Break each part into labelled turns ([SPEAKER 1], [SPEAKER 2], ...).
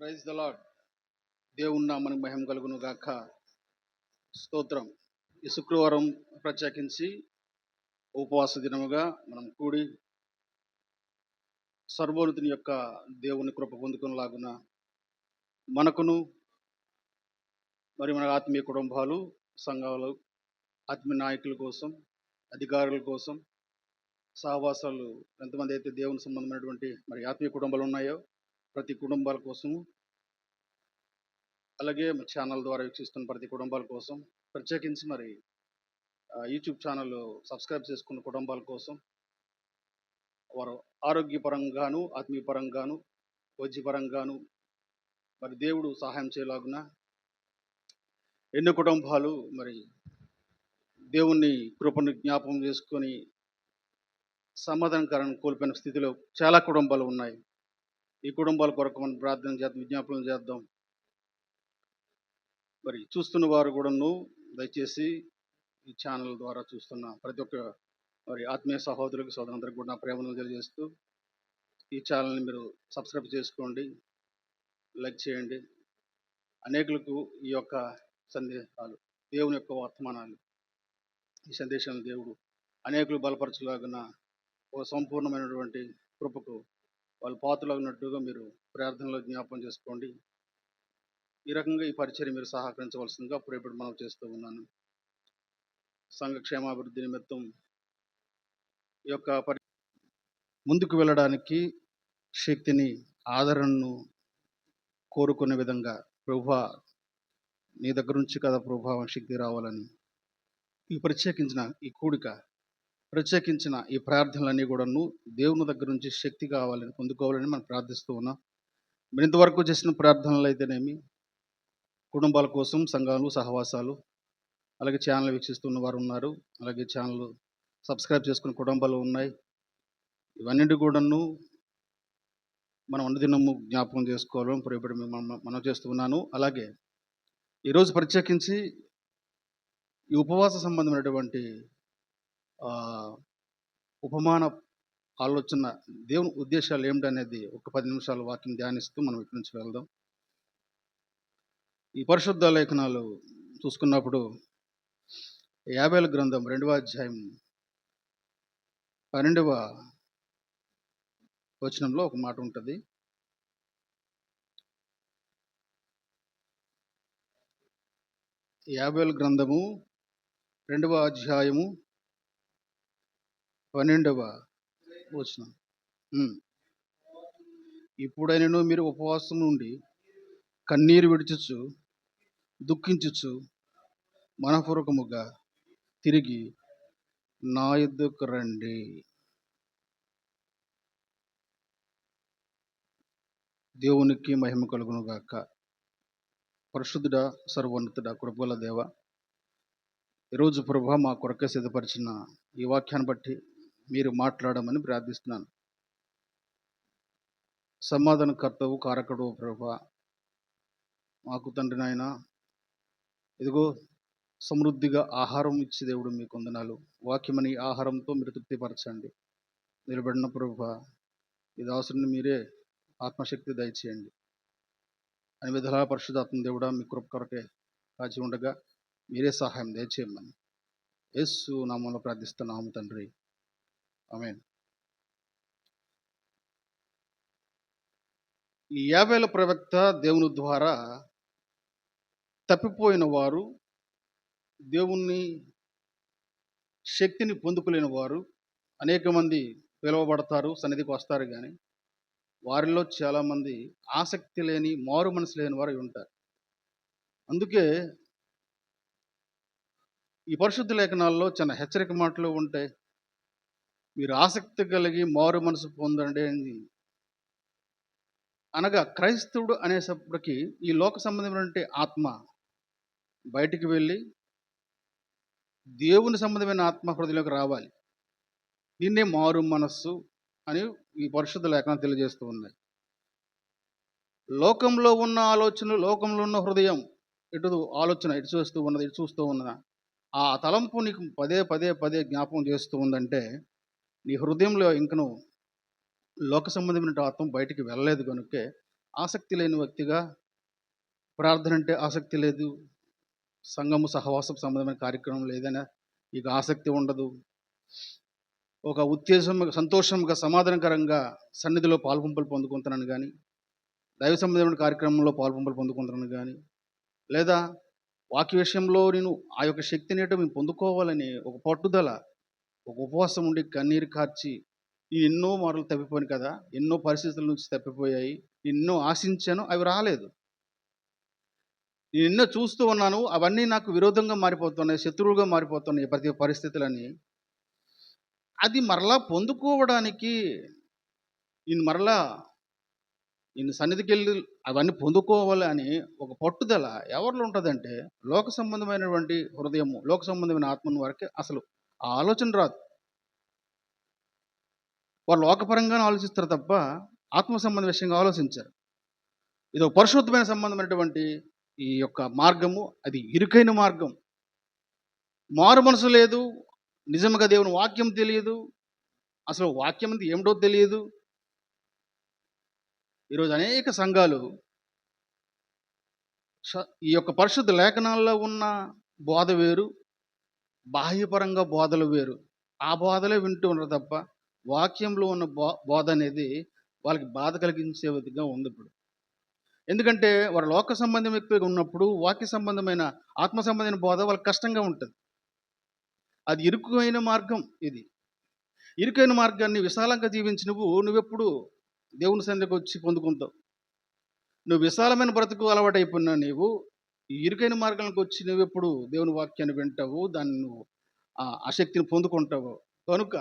[SPEAKER 1] Praise the lord దేవుని మనకు మహిమ కలుగును గాక. స్తోత్రం. ఈ శుక్రవారం ప్రత్యేకించి ఉపవాస దినముగా మనం కూడి సర్వోన్నతుని యొక్క దేవుని కృప పొందుకునేలాగున మనకును మరి మన ఆత్మీయ కుటుంబాలు సంఘాలు ఆత్మీయ నాయకుల కోసం అధికారుల కోసం సహవాసాలు ఎంతమంది అయితే దేవుని సంబంధమైనటువంటి మరి ఆత్మీయ కుటుంబాలు ఉన్నాయో ప్రతి కుటుంబాల కోసము. అలాగే మా ఛానల్ ద్వారా వీక్షిస్తున్న ప్రతి కుటుంబాల కోసం. ప్రత్యేకించి మరి యూట్యూబ్ ఛానల్ సబ్స్క్రైబ్ చేసుకున్న కుటుంబాల కోసం. వారు ఆరోగ్యపరంగాను ఆత్మీయపరంగాను వైద్యపరంగాను మరి దేవుడు సహాయం చేయలాగున ఎన్నో కుటుంబాలు మరి దేవుణ్ణి కృపను జ్ఞాపకం చేసుకొని సమాధానకరం కోల్పోయిన స్థితిలో చాలా కుటుంబాలు ఉన్నాయి. ఈ కుటుంబాల కొరకు మనం ప్రార్థన చేద్దాం విజ్ఞాపనం చేద్దాం. మరి చూస్తున్న వారు కూడాను దయచేసి ఈ ఛానల్ ద్వారా చూస్తున్న ప్రతి ఒక్క మరి ఆత్మీయ సహోదరులకు సోదరులందరికీ కూడా నా ప్రేమను తెలియజేస్తూ ఈ ఛానల్ని మీరు సబ్స్క్రైబ్ చేసుకోండి లైక్ చేయండి. అనేకులకు ఈ యొక్క సందేశాలు దేవుని యొక్క వర్తమానాలు ఈ సందేశాలను దేవుడు అనేకులు బలపరచలాగిన ఒక సంపూర్ణమైనటువంటి కృపకు వాళ్ళు పాత్రలగినట్టుగా మీరు ప్రార్థనలో జ్ఞాపం చేసుకోండి. ఈ రకంగా ఈ పరిచయం మీరు సహకరించవలసిందిగా ప్రేపడు మనం చేస్తూ ఉన్నాను. సంఘ క్షేమాభివృద్ధి నిమిత్తం ఈ యొక్క పరి ముందుకు వెళ్ళడానికి శక్తిని ఆదరణను కోరుకునే విధంగా ప్రభా నీ దగ్గర నుంచి కదా ప్రభావం శక్తి రావాలని ఈ ప్రత్యేకించిన ఈ కూడిక ప్రత్యేకించిన ఈ ప్రార్థనలన్నీ కూడాను దేవుని దగ్గర నుంచి శక్తి కావాలని పొందుకోవాలని మనం ప్రార్థిస్తూ ఉన్నాం. మరి ఇంతవరకు చేసిన ప్రార్థనలు అయితేనేమి? కుటుంబాల కోసం సంఘాలు సహవాసాలు అలాగే ఛానల్ వీక్షిస్తున్న వారు ఉన్నారు. అలాగే ఛానల్ సబ్స్క్రైబ్ చేసుకున్న కుటుంబాలు ఉన్నాయి. ఇవన్నీ కూడాను మనం అనుదినము జ్ఞాపకం చేసుకోవాలని ఇప్పుడు మనం చేస్తున్నాను అలాగే ఈరోజు ప్రత్యేకించి ఈ ఉపవాస సంబంధమైనటువంటి ఉపమాన ఆలోచన దేవుని ఉద్దేశాలు ఏమిటనేది ఒక పది నిమిషాలు వాక్యం ధ్యానిస్తూ మనం ఇక్కడి నుంచి వెళ్దాం. ఈ పరిశుద్ధ లేఖనాలు చూసుకున్నప్పుడు యాభైల గ్రంథం రెండవ అధ్యాయం పన్నెండవ వచనంలో ఒక మాట ఉంటుంది. యాభైల గ్రంథము రెండవ అధ్యాయము పన్నెండవ వచనం. ఇప్పుడైనను మీరు ఉపవాసం నుండి కన్నీరు విడిచుచు దుఃఖించుచు మనపూర్వకముగా తిరిగి నా ఎద్దుకు రండి. దేవునికి మహిమ కలుగును గాక. పరిశుద్ధుడా సర్వోన్నతుడా కృపగల దేవ ఈరోజు ప్రభా మా కొరకే సిద్ధపరిచిన ఈ వాక్యాన్ని బట్టి మీరు మాట్లాడమని ప్రార్థిస్తున్నాను. సమాధాన కర్తవు కారకుడు ప్రభా మాకు తండ్రి నాయన ఇదిగో సమృద్ధిగా ఆహారం ఇచ్చే దేవుడు మీకు వందనాలు. వాక్యమని ఆహారంతో మీరు తృప్తిపరచండి. నిలబడిన ప్రభా ఈ దాసుని మీరే ఆత్మశక్తి దయచేయండి. అని విధాల పరిశుధాత్మ దేవుడా మీ కృప కొరకే కాచి ఉండగా మీరే సహాయం దయచేయమని. యేసు నామంలో ప్రార్థిస్తున్నాము తండ్రి. ఆమేన్. ఈ యాభైల ప్రవక్త దేవుని ద్వారా తప్పిపోయిన వారు దేవుణ్ణి శక్తిని పొందుకోలేని వారు అనేక మంది పిలువబడతారు సన్నిధికి వస్తారు కానీ వారిలో చాలామంది ఆసక్తి లేని మారు మనసు లేని వారు ఉంటారు. అందుకే ఈ పరిశుద్ధ లేఖనాల్లో చిన్న హెచ్చరిక మాటలు ఉంటాయి. మీరు ఆసక్తి కలిగి మారు మనసు పొందండి అని. అనగా క్రైస్తవుడు అనేసప్పటికి ఈ లోక సంబంధమైనటువంటి ఆత్మ బయటికి వెళ్ళి దేవుని సంబంధమైన ఆత్మ హృదయలోకి రావాలి. దీన్నే మారు మనస్సు అని ఈ పరిశుద్ధ లేఖనం తెలియజేస్తూ ఉన్నాయి. లోకంలో ఉన్న ఆలోచనలు లోకంలో ఉన్న హృదయం ఇటు ఆలోచన ఇటు చూస్తూ ఉన్నది ఇటు చూస్తూ ఉన్నదా? ఆ తలంపు నీకు పదే పదే పదే జ్ఞాపకం చేస్తూ ఉందంటే నీ హృదయంలో ఇంకను లోక సంబంధమైన ఆత్మ బయటికి వెళ్ళలేదు కనుకే ఆసక్తి లేని వ్యక్తిగా ప్రార్థన అంటే ఆసక్తి లేదు. సంఘము సహవాసం సంబంధమైన కార్యక్రమం లేదనే ఇక ఆసక్తి ఉండదు. ఒక ఉత్తేజం సంతోషంగా సమాధానకరంగా సన్నిధిలో పాల్పంపులు పొందుకుంటున్నాను కానీ దైవ సంబంధమైన కార్యక్రమంలో పాల్పంపులు పొందుకుంటున్నాను కానీ లేదా వాక్య విషయంలో నేను ఆ యొక్క శక్తిని ఏంటో మేము పొందుకోవాలని ఒక పట్టుదల ఒక ఉపవాసం ఉండి కన్నీరు కార్చి ఈ ఎన్నో మార్లు తప్పిపోయాను కదా ఎన్నో పరిస్థితుల నుంచి తప్పిపోయాయి ఎన్నో ఆశించాను అవి రాలేదు. నేను ఎన్నో చూస్తూ ఉన్నాను అవన్నీ నాకు విరోధంగా మారిపోతున్నాయి శత్రువుగా మారిపోతున్నాయి ప్రతి పరిస్థితులని అది మరలా పొందుకోవడానికి నేను మరలా నేను సన్నిధికి వెళ్ళి అవన్నీ పొందుకోవాలి అని ఒక పట్టుదల ఎవరిలో ఉంటుందంటే లోక సంబంధమైనటువంటి హృదయము లోక సంబంధమైన ఆత్మను వరకే అసలు ఆ ఆలోచన రాదు. వాళ్ళు లోకపరంగానే ఆలోచిస్తారు తప్ప ఆత్మ సంబంధ విషయంగా ఆలోచించారు. ఇది ఒక పరిశుద్ధమైన సంబంధమైనటువంటి ఈ యొక్క మార్గము అది ఇరుకైన మార్గం. మారు మనసు లేదు నిజంగా దేవుని వాక్యం తెలియదు అసలు వాక్యం అంతా ఏమిటో తెలియదు. ఈరోజు అనేక సంఘాలు ఈ యొక్క పరిశుద్ధ లేఖనాల్లో ఉన్న బోధ వేరు బాహ్యపరంగా బోధలు వేరు. ఆ బోధలే వింటూ ఉండరు తప్ప వాక్యంలో ఉన్న బో బోధ అనేది వాళ్ళకి బాధ కలిగించే విధంగా ఉంది ఇప్పుడు. ఎందుకంటే వారు లోక సంబంధం ఎక్కువగా ఉన్నప్పుడు వాక్య సంబంధమైన ఆత్మ సంబంధమైన బోధ వాళ్ళకి కష్టంగా ఉంటుంది. అది ఇరుకైన మార్గం ఇది. ఇరుకైన మార్గాన్ని విశాలంగా జీవించి నువ్వు నువ్వెప్పుడు దేవుని సన్నిధికి వచ్చి పొందుకుంటావు. నువ్వు విశాలమైన బ్రతుకు అలవాటైపోయినా నీవు ఇరుకైన మార్గానికి వచ్చి నువ్వెప్పుడు దేవుని వాక్యాన్ని వింటావు దాన్ని నువ్వు ఆ ఆ శక్తిని పొందుకుంటావు. కనుక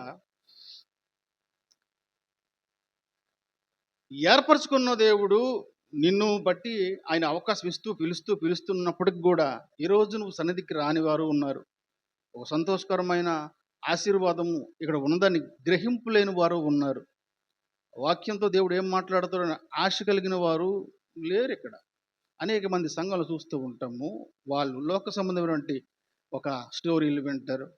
[SPEAKER 1] ఏర్పరచుకున్న దేవుడు నిన్ను బట్టి ఆయన అవకాశం ఇస్తూ పిలుస్తూ పిలుస్తున్నప్పటికి కూడా ఈరోజు నువ్వు సన్నిధికి రాని వారు ఉన్నారు. ఒక సంతోషకరమైన ఆశీర్వాదము ఇక్కడ ఉన్నదని గ్రహింపు లేని వారు ఉన్నారు. వాక్యంతో దేవుడు ఏం మాట్లాడుతాడని ఆశ కలిగిన వారు లేరు ఇక్కడ. అనేక మంది సంఘాలు చూస్తూ ఉంటాము. వాళ్ళు లోక సంబంధమైనటువంటి ఒక స్టోరీలు వింటారు.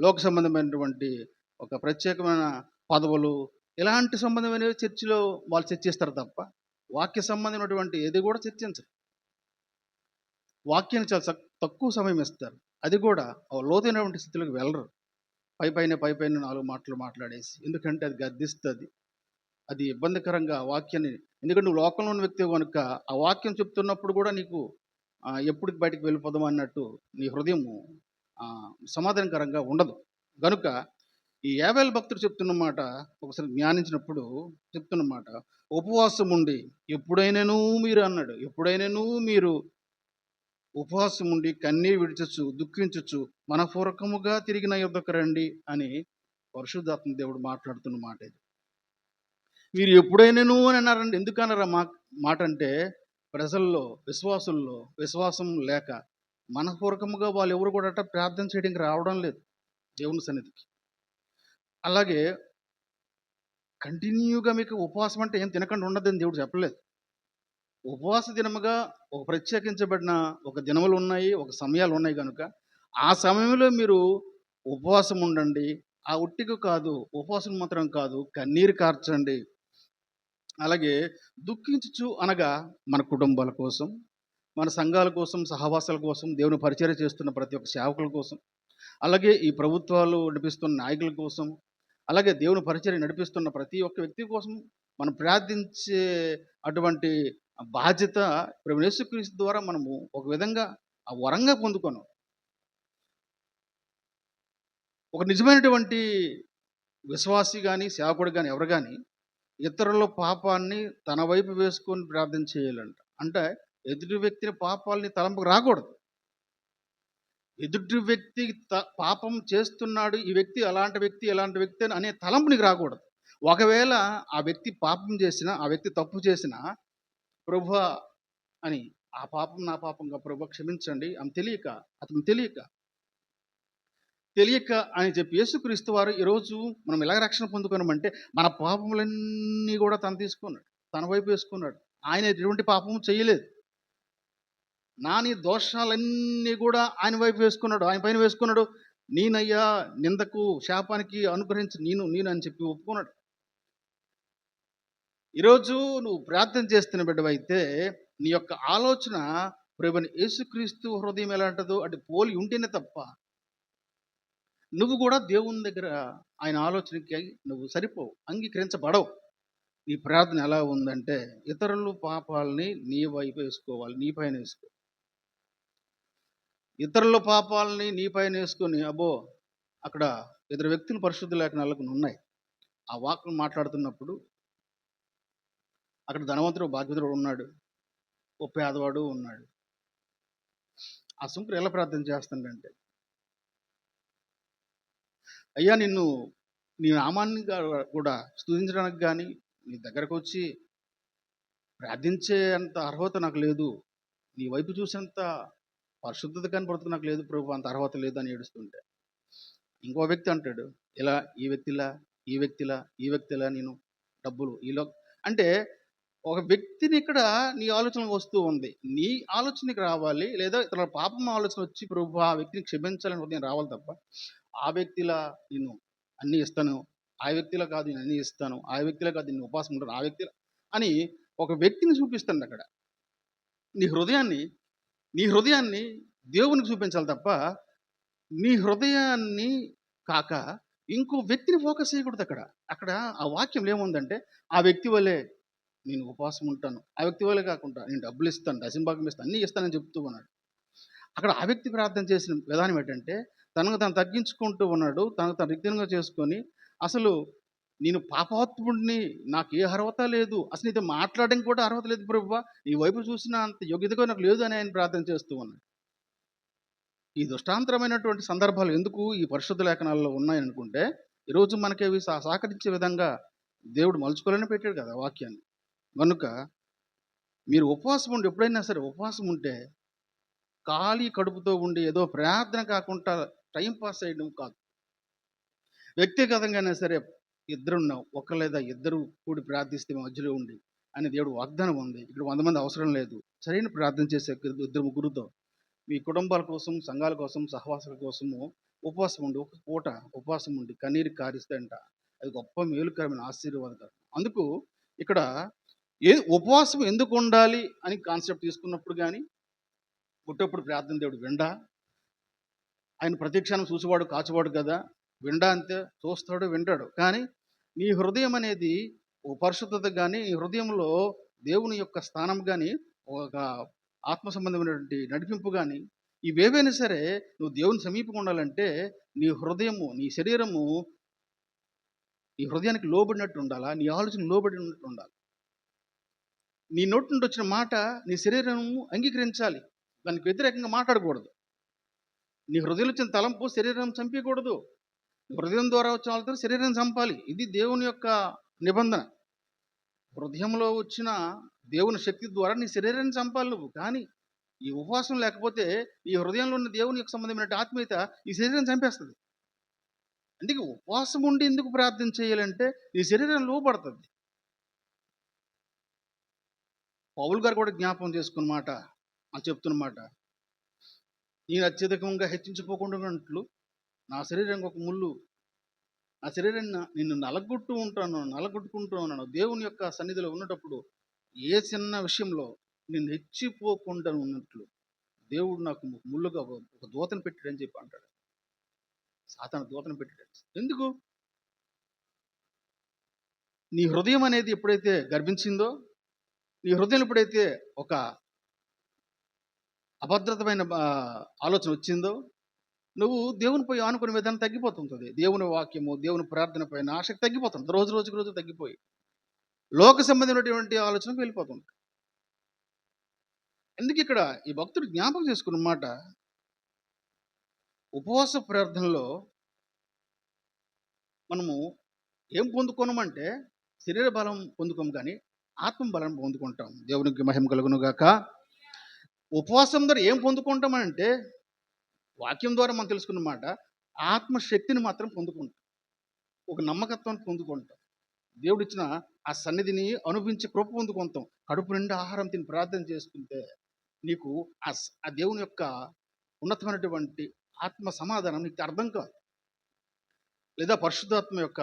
[SPEAKER 1] లోక సంబంధమైనటువంటి ఒక ప్రత్యేకమైన పదవులు ఇలాంటి సంబంధమైన చర్చిలో వాళ్ళు చర్చిస్తారు తప్ప వాక్య సంబంధమైనటువంటి ఏది కూడా చర్చించరు. వాక్యాన్ని చాలా తక్కువ సమయం ఇస్తారు. అది కూడా లోతైనటువంటి స్థితిలోకి వెళ్ళరు. పై పైన పై పైన నాలుగు మాటలు మాట్లాడేసి ఎందుకంటే అది గద్దిస్తుంది. అది ఇబ్బందికరంగా వాక్యాన్ని ఎందుకంటే నువ్వు లోకంలో ఉన్న వ్యక్తి కనుక ఆ వాక్యం చెప్తున్నప్పుడు కూడా నీకు ఎప్పటికి ఎప్పుడు బయటికి వెళ్ళిపోదాం అన్నట్టు నీ హృదయము సమాధానకరంగా ఉండదు. కనుక ఈ యాభై భక్తుడు చెప్తున్న మాట ఒకసారి జ్ఞానించినప్పుడు చెప్తున్న మాట ఉపవాసం ఉండి ఎప్పుడైనాను మీరు అన్నాడు. ఎప్పుడైనాను మీరు ఉపవాసం ఉండి కన్నీరు విడిచచ్చు దుఃఖించచ్చు మనపూర్వకముగా తిరిగిన యుద్ధకు రండి అని పరిశుద్ధాత్మ దేవుడు మాట్లాడుతున్న మాట ఇది. మీరు ఎప్పుడైనాను అని అన్నారండి. ఎందుకు అన్నారా మా మాట అంటే ప్రజల్లో విశ్వాసుల్లో విశ్వాసం లేక మనపూర్వకంగా వాళ్ళు ఎవరు కూడా అట్ట ప్రార్థన చేయడానికి రావడం లేదు దేవుని సన్నిధికి. అలాగే కంటిన్యూగా మీకు ఉపవాసం అంటే ఏం తినకుండా ఉండదని దేవుడు చెప్పలేదు. ఉపవాస దినముగా ఒక ప్రత్యేకించబడిన ఒక దినములు ఉన్నాయి ఒక సమయాలు ఉన్నాయి కనుక ఆ సమయంలో మీరు ఉపవాసం ఉండండి. ఆ ఉట్టికి కాదు ఉపవాసం మాత్రం కాదు కన్నీరు కార్చండి. అలాగే దుఃఖించు అనగా మన కుటుంబాల కోసం మన సంఘాల కోసం సహవాసాల కోసం దేవుని పరిచయం చేస్తున్న ప్రతి ఒక్క సేవకుల కోసం అలాగే ఈ ప్రభుత్వాలు నడిపిస్తున్న నాయకుల కోసం అలాగే దేవుని పరిచయం నడిపిస్తున్న ప్రతి ఒక్క వ్యక్తి కోసం మనం ప్రార్థించే అటువంటి బాధ్యత ప్రభు ద్వారా మనము ఒక విధంగా ఆ వరంగా పొందుకున్నాం. ఒక నిజమైనటువంటి విశ్వాసి కానీ సేవకుడు కానీ ఎవరు కానీ ఇతరుల పాపాన్ని తన వైపు వేసుకొని ప్రార్థన చేయాలంట. అంటే ఎదుటి వ్యక్తిని పాపాలని తలంపుకు రాకూడదు. ఎదుటి వ్యక్తి త- పాపం చేస్తున్నాడు ఈ వ్యక్తి అలాంటి వ్యక్తి ఎలాంటి వ్యక్తి అని అనే తలంపు నీకు రాకూడదు. ఒకవేళ ఆ వ్యక్తి పాపం చేసిన ఆ వ్యక్తి తప్పు చేసిన ప్రభు అని ఆ పాపం నా పాపంగా ప్రభు క్షమించండి అని తెలియక అతను తెలియక తెలియక అని చెప్పి యేసుక్రీస్తు వారు ఈరోజు మనం ఎలా రక్షణ పొందుకున్నామంటే మన పాపములన్నీ కూడా తను తీసుకున్నాడు తన వైపు వేసుకున్నాడు. ఆయన ఎటువంటి పాపము చేయలేదు. నాని దోషాలన్నీ కూడా ఆయన వైపు వేసుకున్నాడు. ఆయన పైన వేసుకున్నాడు. నేనయ్యా నిందకు శాపానికి అనుగ్రహించి నేను నేను అని చెప్పి ఒప్పుకున్నాడు. ఈరోజు నువ్వు ప్రార్థన చేస్తున్న బిడ్డవైతే నీ యొక్క ఆలోచన ప్రభుని యేసుక్రీస్తు హృదయం ఎలా ఉంటుందో అటు పోలి ఉంటేనే తప్ప నువ్వు కూడా దేవుని దగ్గర ఆయన ఆలోచనకి నువ్వు సరిపోవు అంగీకరించబడవు. నీ ప్రార్థన ఎలా ఉందంటే ఇతరులు పాపాలని నీ వైపు వేసుకోవాలి నీ పైన వేసుకో. ఇతరుల పాపాలని నీ పైన వేసుకొని అబ్బో అక్కడ ఇద్దరు వ్యక్తులు పరిశుద్ధ లేఖనాలకు ఉన్నాయి ఆ వాక్యం మాట్లాడుతున్నప్పుడు అక్కడ ధనవంతుడు బాధ్యతడు ఉన్నాడు ఓ పేదవాడు ఉన్నాడు. ఆ సుంకుడు ఎలా ప్రార్థన చేస్తుండంటే అయ్యా నిన్ను నీ నామాన్ని కూడా స్తుతించడానికి కానీ నీ దగ్గరకు వచ్చి ప్రార్థించే అంత అర్హత నాకు లేదు. నీ వైపు చూసేంత పరిశుద్ధత కానీ బ్రతుకు నాకు లేదు ప్రభు అంత అర్హత లేదు అని ఏడుస్తుంటే. ఇంకో వ్యక్తి అంటాడు ఇలా ఈ వ్యక్తిలా? ఈ వ్యక్తిలా? ఈ వ్యక్తిలా? నేను డబ్బులు ఈలో అంటే ఒక వ్యక్తిని ఇక్కడ నీ ఆలోచన వస్తూ ఉంది. నీ ఆలోచనకి రావాలి లేదా ఇతర పాపం ఆలోచన వచ్చి ప్రభు ఆ వ్యక్తిని క్షమించాలని ఉదయం రావాలి తప్ప ఆ వ్యక్తిలా నేను అన్నీ ఇస్తాను. ఆ వ్యక్తిలా కాదు నేను అన్నీ ఇస్తాను. ఆ వ్యక్తిలా కాదు నేను ఉపాసం ఉంటాను. ఆ వ్యక్తిలో అని ఒక వ్యక్తిని చూపిస్తాడు అక్కడ. నీ హృదయాన్ని నీ హృదయాన్ని దేవునికి చూపించాలి తప్ప నీ హృదయాన్ని కాక ఇంకో వ్యక్తిని ఫోకస్ చేయకూడదు అక్కడ. అక్కడ ఆ వాక్యం ఏముందంటే ఆ వ్యక్తి వల్లే నేను ఉపవాసం ఉంటాను. ఆ వ్యక్తి వల్లే కాకుండా నేను డబ్బులు ఇస్తాను దశంభాగం ఇస్తాను అన్నీ ఇస్తానని చెప్తూ ఉన్నాడు. అక్కడ ఆ వ్యక్తి ప్రార్థన చేసిన విధానం ఏంటంటే తనకు తను తగ్గించుకుంటూ ఉన్నాడు తనకు తను రిక్తంగా చేసుకొని అసలు నేను పాపాత్ముడిని నాకు ఏ అర్హత లేదు అసలు ఇది మాట్లాడడానికి కూడా అర్హత లేదు ప్రభు నీ వైపు చూసిన అంత యోగ్యతగా నాకు లేదు అని ఆయన ప్రార్థన చేస్తూ ఉన్నాడు. ఈ దృష్టాంతరమైనటువంటి సందర్భాలు ఎందుకు ఈ పరిశుద్ధ లేఖనాల్లో ఉన్నాయనుకుంటే ఈరోజు మనకి అవి సహకరించే విధంగా దేవుడు మలుచుకోలేని పెట్టాడు కదా వాక్యాన్ని. కనుక మీరు ఉపవాసం ఉండి ఎప్పుడైనా సరే ఉపవాసం ఉంటే ఖాళీ కడుపుతో ఉండి ఏదో ప్రార్థన కాకుండా టైం పాస్ చేయడం కాదు. వ్యక్తిగతంగానే సరే ఇద్దరున్నాం ఒక లేదా ఇద్దరు కూడి ప్రార్థిస్తే మధ్యలో ఉండి అని దేవుడు వాగ్దానం ఉంది. ఇక్కడ వంద మంది అవసరం లేదు. సరైన ప్రార్థన చేసే ఇద్దరు ముగ్గురుతో మీ కుటుంబాల కోసం సంఘాల కోసం సహవాసాల కోసము ఉపవాసం ఉండి ఒక పూట ఉపవాసం ఉండి కన్నీరు కారిస్తే అంట అది గొప్ప మేలుకరమైన ఆశీర్వాదకరం. అందుకు ఇక్కడ ఏ ఉపవాసం ఎందుకు ఉండాలి అని కాన్సెప్ట్ తీసుకున్నప్పుడు కానీ పుట్టప్పుడు ప్రార్థన దేవుడు విండా. ఆయన ప్రతిక్షణం చూసేవాడు కాచువాడు కదా. విండా అంతే చూస్తాడు వింటాడు. కానీ నీ హృదయం అనేది పరిశుద్ధత కానీ నీ హృదయంలో దేవుని యొక్క స్థానం కానీ ఒక ఆత్మ సంబంధమైనటువంటి నడిపింపు కానీ ఇవేవైనా సరే నువ్వు దేవుని సమీపంగా ఉండాలంటే నీ హృదయము నీ శరీరము నీ హృదయానికి లోబడినట్టు ఉండాలా? నీ ఆలోచన లోబడినట్టు ఉండాలి? నీ నోటి నుండి వచ్చిన మాట నీ శరీరం అంగీకరించాలి. దానికి వ్యతిరేకంగా మాట్లాడకూడదు. నీ హృదయం వచ్చిన తలంపు శరీరం చంపకూడదు. హృదయం ద్వారా వచ్చిన వాళ్ళతో శరీరం చంపాలి. ఇది దేవుని యొక్క నిబంధన. హృదయంలో వచ్చిన దేవుని శక్తి ద్వారా నీ శరీరాన్ని చంపాలి నువ్వు. కానీ ఈ ఉపవాసం లేకపోతే ఈ హృదయంలో ఉన్న దేవుని యొక్క సంబంధమైన ఆత్మీయత ఈ శరీరం చంపేస్తుంది. అందుకే ఉపవాసం ఉండి ఎందుకు ప్రార్థన చేయాలంటే నీ శరీరం లోపడుతుంది పౌల్ గారు కూడా జ్ఞాపకం చేసుకున్నమాట అని చెప్తున్నమాట. నేను అత్యధికంగా హెచ్చించిపోకుండా నా శరీరం ఒక ముళ్ళు నా శరీరాన్ని నిన్ను నలగొట్టు ఉంటాను నలగొట్టుకుంటూ ఉన్నాను దేవుని యొక్క సన్నిధిలో ఉన్నటప్పుడు ఏ చిన్న విషయంలో నేను హెచ్చిపోకుండా ఉన్నట్లు దేవుడు నాకు ముళ్ళుగా ఒక ఒక దూతను పెట్టాడని చెప్పి అంటాడు. సాతాన దూతను పెట్టాడు. ఎందుకు? నీ హృదయం అనేది ఎప్పుడైతే గర్భించిందో నీ హృదయం ఎప్పుడైతే ఒక అభద్రతమైన ఆలోచన వచ్చిందో నువ్వు దేవునిపై ఆనుకునే విధానం తగ్గిపోతుంటుంది. దేవుని వాక్యము దేవుని ప్రార్థన పైన ఆసక్తి తగ్గిపోతుంది. రోజు రోజుకి రోజు తగ్గిపోయి లోక సంబంధమైనటువంటి ఆలోచనకు వెళ్ళిపోతుంది. ఎందుకు ఇక్కడ ఈ భక్తుడు జ్ఞాపకం చేసుకున్న మాట ఉపవాస ప్రార్థనలో మనము ఏం పొందుకోనమంటే శరీర బలం పొందుకోము కానీ ఆత్మ బలం పొందుకుంటాం. దేవునికి మహిమ కలుగునుగాక ఉపవాసం ద్వారా ఏం పొందుకుంటామంటే వాక్యం ద్వారా మనం తెలుసుకున్నమాట ఆత్మశక్తిని మాత్రం పొందుకుంటాం. ఒక నమ్మకత్వాన్ని పొందుకుంటాం. దేవుడు ఇచ్చిన ఆ సన్నిధిని అనుభవించి కృప పొందుకుంటాం. కడుపు నిండా ఆహారం తిని ప్రార్థన చేసుకుంటే నీకు ఆ ఆ దేవుని యొక్క ఉన్నతమైనటువంటి ఆత్మ సమాధానం నీకు అర్థం కాదు. లేదా పరిశుద్ధాత్మ యొక్క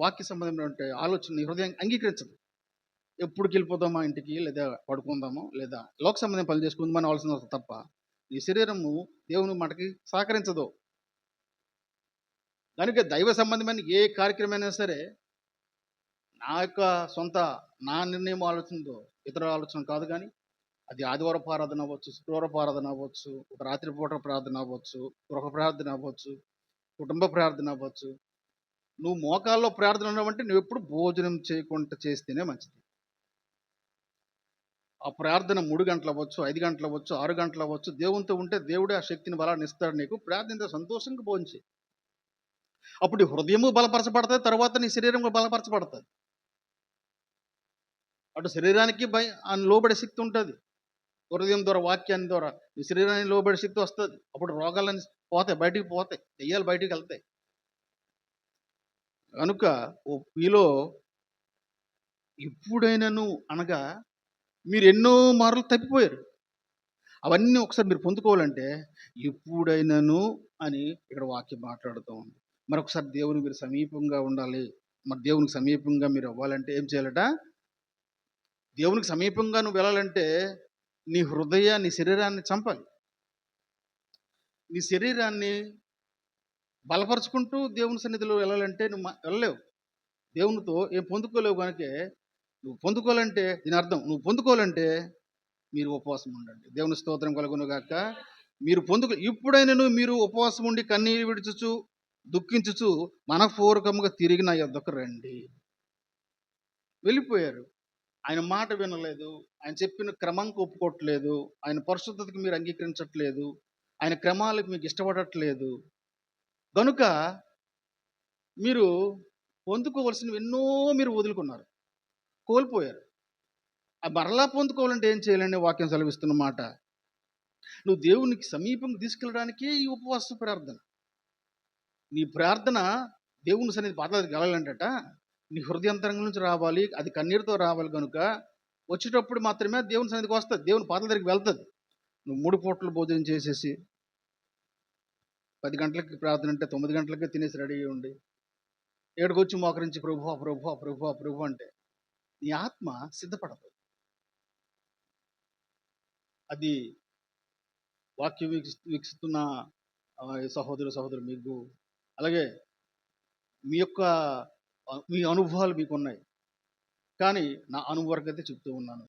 [SPEAKER 1] వాక్య సంబంధమైనటువంటి ఆలోచన హృదయం అంగీకరించదు. ఎప్పుడుకి వెళ్ళిపోదాం మా ఇంటికి? లేదా పడుకుందాము? లేదా లోక సంబంధం పని చేసుకుందామని ఆలోచన వస్తుంది తప్ప ఈ శరీరము దేవుని మనకి సహకరించదు. కనుక దైవ సంబంధమైన ఏ కార్యక్రమైనా సరే నా యొక్క సొంత నా నిర్ణయం ఆలోచనతో ఇతర ఆలోచన కాదు కానీ అది ఆదివారం ఆరాధన అవ్వచ్చు శుక్రవారం ఆరాధన అవ్వచ్చు ఒక రాత్రిపూట ప్రార్థన అవ్వచ్చు గృహ ప్రార్థన అవ్వచ్చు కుటుంబ ప్రార్థన అవ్వచ్చు. నువ్వు మోకాల్లో ప్రార్థన ఉన్నావంటే నువ్వు ఎప్పుడు భోజనం చేయకుండా చేస్తేనే మంచిది. ఆ ప్రార్థన మూడు గంటలు అవ్వచ్చు ఐదు గంటలు అవ్వచ్చు ఆరు గంటలు అవ్వచ్చు దేవునితో ఉంటే దేవుడే ఆ శక్తిని బలాన్ని ఇస్తాడు నీకు. ప్రార్థనతో సంతోషంగా భోంచి అప్పుడు హృదయము బలపరచబడతాయి తర్వాత నీ శరీరం బలపరచబడతాయి అటు శరీరానికి భయ ఆ లోబడే శక్తి ఉంటుంది. హృదయం ద్వారా వాక్యాన్ని ద్వారా నీ శరీరానికి లోబడే శక్తి వస్తుంది. అప్పుడు రోగాలన్నీ పోతాయి బయటికి పోతాయి దెయ్యాలు బయటికి వెళ్తాయి. కనుక ఓ మీలో ఎప్పుడైనాను అనగా మీరు ఎన్నో మార్లు తప్పిపోయారు. అవన్నీ ఒకసారి మీరు పొందుకోవాలంటే ఎప్పుడైనాను అని ఇక్కడ వాక్యం మాట్లాడుతూ ఉంది. మరొకసారి దేవుని మీరు సమీపంగా ఉండాలి. మరి దేవునికి సమీపంగా మీరు అవ్వాలంటే ఏం చేయాలట? దేవునికి సమీపంగా నువ్వు వెళ్ళాలంటే నీ హృదయ నీ శరీరాన్ని చంపాలి. నీ శరీరాన్ని బలపరుచుకుంటూ దేవుని సన్నిధిలో వెళ్ళాలంటే నువ్వు వెళ్ళలేవు. దేవునితో ఏం పొందుకోలేవు కనుక నువ్వు పొందుకోవాలంటే దీని అర్థం నువ్వు పొందుకోవాలంటే మీరు ఉపవాసం ఉండండి. దేవుని స్తోత్రం కలుగును గాక మీరు పొందుకు ఇప్పుడైనను మీరు ఉపవాసం ఉండి కన్నీరు విడుచుచు దుఃఖించుచు మనపూర్వకముగా తిరిగి నా యొద్దకు రండి. వెళ్ళిపోయారు. ఆయన మాట వినలేదు. ఆయన చెప్పిన క్రమంకి ఒప్పుకోవట్లేదు. ఆయన పరిశుద్ధతకు మీరు అంగీకరించట్లేదు. ఆయన క్రమాలకు మీకు ఇష్టపడట్లేదు. కనుక మీరు పొందుకోవలసినవి ఎన్నో మీరు వదులుకున్నారు. కోల్పోయారు. ఆ మరలా పొందుకోవాలంటే ఏం చేయాలని వాక్యం సెలవిస్తున్నమాట నువ్వు దేవునికి సమీపం తీసుకెళ్ళడానికే ఈ ఉపవాస ప్రార్థన. నీ ప్రార్థన దేవుని సన్నిధి పాదాలకు వెళ్ళాలంటట నీ హృదయంతరంగం నుంచి రావాలి అది కన్నీరుతో రావాలి కనుక వచ్చేటప్పుడు మాత్రమే దేవుని సన్నిధికి వస్తుంది దేవుని పాదాల దగ్గరికి వెళ్తుంది. నువ్వు మూడు పూటలు భోజనం చేసేసి పది గంటలకి ప్రార్థన అంటే తొమ్మిది గంటలకే తినేసి రెడీ అయ్యి ఉండి ఏడుకొచ్చి మోకరించి ప్రభు ప్రభు ప్రభు ప్రభు అంటే నీ ఆత్మ సిద్ధపడదు అది వాక్యం వీక్షి- వీక్షిస్తున్న సహోదరు సహోదరు మీకు. అలాగే మీ యొక్క మీ అనుభవాలు మీకు ఉన్నాయి కానీ నా అనుభవం అయితే చెప్తూ ఉన్నాను.